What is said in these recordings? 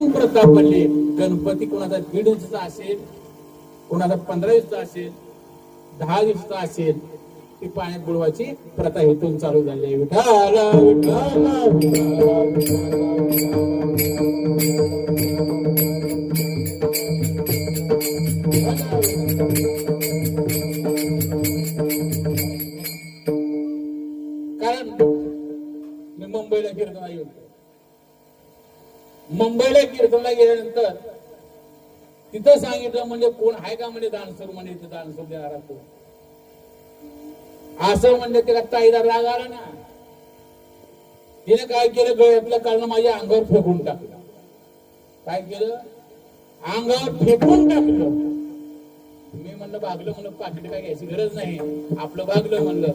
प्रताप म्हणले गणपती कोणाचा दीड दिवसाचा असेल कोणाचा पंधरा दिवसाचा असेल दहा दिवसाचा असेल ती पाण्यात बुडवायची प्रथा हेतून चालू झाली विठाल कारण मी मुंबईला कीर्तनाला गेलो मुंबईला कीर्तनला गेल्यानंतर तिथं सांगितलं म्हणजे कोण आहे का म्हणजे डान्सर म्हणजे इथं दानसर देणारा तो? असं म्हणजे त्याला ताईला राग आला ना. तिने काय केलं? गळ्यातलं कारण माझ्या अंगावर फेकून टाकलं. काय केलं? अंगावर फेकून टाकलं. मी म्हणलं भागलं म्हणलं पाकिट काय घ्यायची गरज नाही. आपलं भागलं म्हणलं.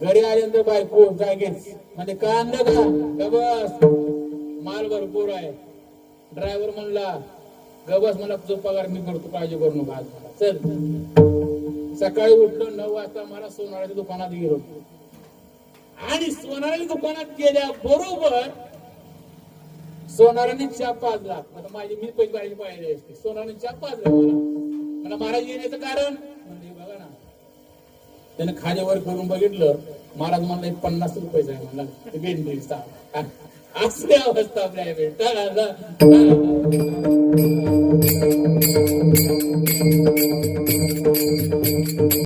घरी आल्यानंतर बायको जागेच म्हणजे का आणलं का? गबस माल भरपूर आहे. ड्रायव्हर म्हणला गबस मला तुझा पगार मी करतो काळजी करू नका. चल. सकाळी उठलो नऊ वाजता मला सोनाराच्या दुकानात गेलो. आणि सोनाराच्या दुकानात गेल्या बरोबर सोनाराने चहा पाजला. आता माझी मी पैसे पाहिजे असते. सोनाराने चहा पाजला मला. मला महाराज येण्याचं कारण? म्हणजे त्यानं खाद्यावर करून बघितलं महाराज म्हणला पन्नास रुपये आहे म्हणला. ते बेंडीचा असली अवस्था आपल्या भेटा